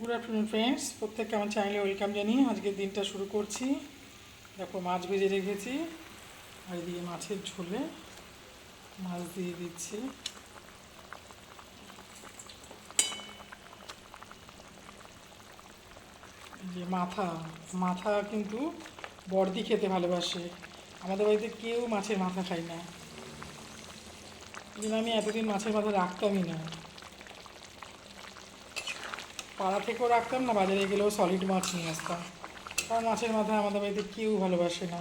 Good afternoon friends প্রত্যেককে আমার চ্যানেলে ওয়েলকাম জানিয়ে আজকের দিনটা শুরু করছি। দেখো, মাছ ভেজে রেখেছি। আর এদিকে মাছের ঝোলে মাছ দিয়ে দিচ্ছি। যে মাথা মাথা কিন্তু বর্দি খেতে ভালোবাসে। আমাদের বাড়িতে কেউ মাছের মাথা খায় না। আমি এতদিন মাছের মাথা রাখতামই না। পাড়া থেকেও রাখতাম না, বাজারে গেলেও সলিড মাছ নিয়ে আসতাম। কারণ মাছের মাথা আমাদের বাড়িতে কেউ ভালোবাসে না।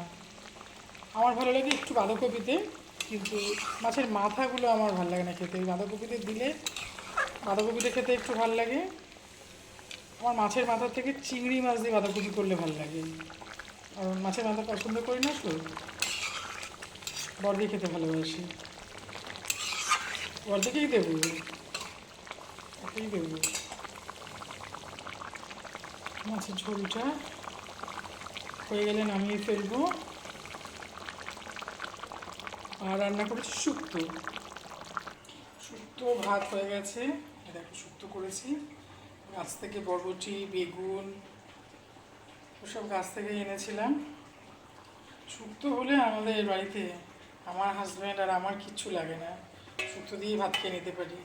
আমার ভালো লাগে একটু বাঁধাকপিতে, কিন্তু মাছের মাথাগুলো আমার ভালো লাগে না খেতে। বাঁধাকপিতে দিলে, বাঁধাকপিতে খেতে একটু ভালো লাগে। আমার মাছের মাথার থেকে চিংড়ি মাছ দিয়ে বাঁধাকপি করলে ভালো লাগে। কারণ মাছের মাথা পছন্দ করি না তো। বর্দি খেতে ভালোবাসি। বর্দিকেই দেবো। ওকেই দেবো। মাছের ঝোলটা হয়ে গেলে নামিয়ে ফেলব আর রান্না করেছি শুক্তো শুক্তো ভাত হয়ে গেছে। দেখো শুক্তো করেছি। গাছ থেকে বরবটি, বেগুন, ওসব গাছ থেকে এনেছিলাম। শুক্তো হলে আমাদের বাড়িতে আমার হাজব্যান্ড আর আমার কিচ্ছু লাগে না। শুক্তো দিয়ে ভাত খেয়ে নিতে পারি।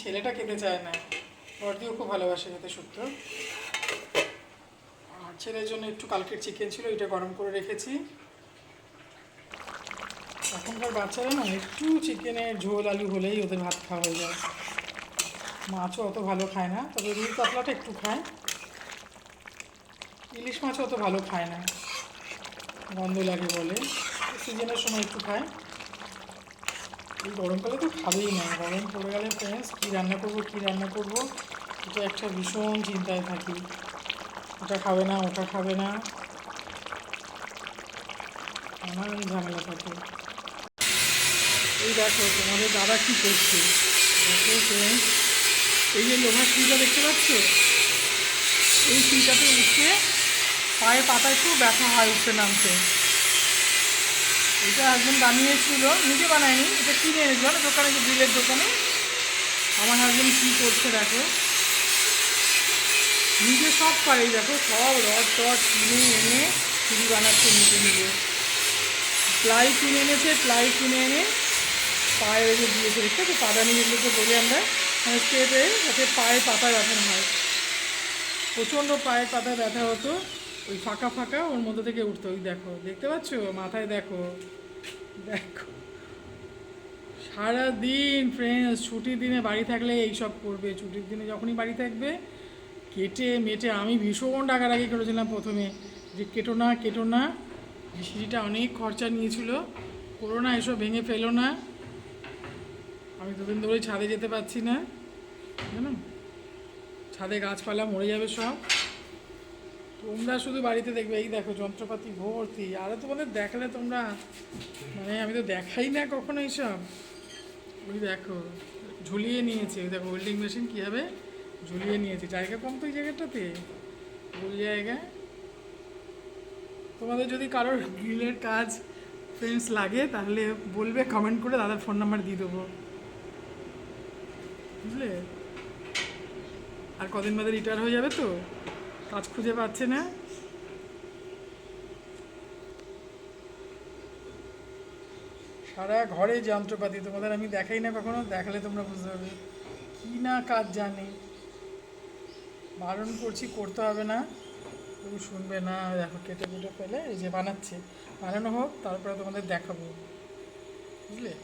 ছেলেটা খেতে চায় না। বর্দিও খুব ভালোবাসে খেতে শুক্তো ছেলের জন্য একটু কালকের চিকেন ছিল, এটা গরম করে রেখেছি। এখনকার বাচ্চারা না, একটু চিকেনের ঝোল আলু হলেই ওদের ভাত খাওয়া হয়ে যায়। মাছও অত ভালো খায় না, তবে রুই কাতলাটা একটু খায়। ইলিশ মাছও অত ভালো খায় না। গন্ধ লাগে বলে, সিজনের সময় একটু খায়। এই গরমকালে তো খাবেই না, গরম পড়ে গেলে ফ্রেন্ডস কী রান্না করব, কী রান্না করব, এটা একটা ভীষণ চিন্তায় থাকি। ওটা খাবে না, ওটা খাবে না। আমার ঝামেলা থাকে। এই দেখো, তোমাদের দাদা কী করছে? দেখো এই যে লোহার সিঁড়িটা দেখতে পাচ্ছ? এই সিঁড়িটাতে উঠে পায়ে পাতায় খুব ব্যথা হয়, উঠতে নামতে। এটা হাজবেন্ড বানিয়েছিল, নিজে বানায়নি, এটা কিনে এনেছিল দোকানে, যে বিলের দোকানে? আমার হাজবেন্ড কী করছে দেখো। নিজে সব পারে, দেখো, সব রড টড কিনে এনে সিঁড়ি বানাচ্ছে নিজে নিজে। প্লাই কিনে এনেছে, প্লাই কিনে এনে পায়ে রেখে দিয়েছে দেখতে তো পাদানি যেগুলোকে বলি আমরা মানে স্টেপে যাতে পায়ে পাতা ব্যথা হয়। প্রচণ্ড পায়ে পাতায় ব্যথা হতো, ওই ফাঁকা ফাঁকা ওর মধ্যে থেকে উঠতো। ওই দেখো, দেখতে পাচ্ছ? মাথায় দেখো দেখো। সারাদিন ফ্রেন্ডস ছুটির দিনে বাড়ি থাকলে এইসব করবে। ছুটির দিনে যখনই বাড়ি থাকবে কেটে মেটে আমি ভীষণ ডাকাডাকি করেছিলাম প্রথমে। যে কেটো না কেটো না সিঁড়িটা অনেক খরচা নিয়েছিল। করো না, এসব ভেঙে ফেলো না। আমি দুদিন ধরে ছাদে যেতে পারছি না। জানো? ছাদে গাছপালা মরে যাবে সব। তোমরা শুধু বাড়িতে দেখবে, এই দেখো যন্ত্রপাতি ভর্তি। আরও তোমাদের দেখালে তোমরা মানে আমি তো দেখাই না কখনো এইসব। ওই দেখো, ঝুলিয়ে নিয়েছে। দেখো ওয়েল্ডিং মেশিন কীভাবে ঝুলিয়ে নিয়েছি। জায়গা কম তো এই জায়গাটাতে? গোল জায়গা তোমাদের যদি কারোর গ্রিলের কাজ ফ্রেন্ডস লাগে, তাহলে বলবে কমেন্ট করে দাদার ফোন নাম্বার দিয়ে দেবো। বুঝলে? আর কদিন বাদে রিটায়ার হয়ে যাবে তো? কাজ খুঁজে পাচ্ছে না। সারা ঘরে যন্ত্রপাতি, তোমাদের আমি দেখাই না কখনো? দেখালে তোমরা বুঝতে পারবে। কী না কাজ জানি? বারণ করছি, করতে হবে না। তুমি শুনবে না, দেখো কেটে কেটে ফেলে, এই যে বানাচ্ছে। বানানো হোক, তারপরে তোমাদের দেখাবো। বুঝলে?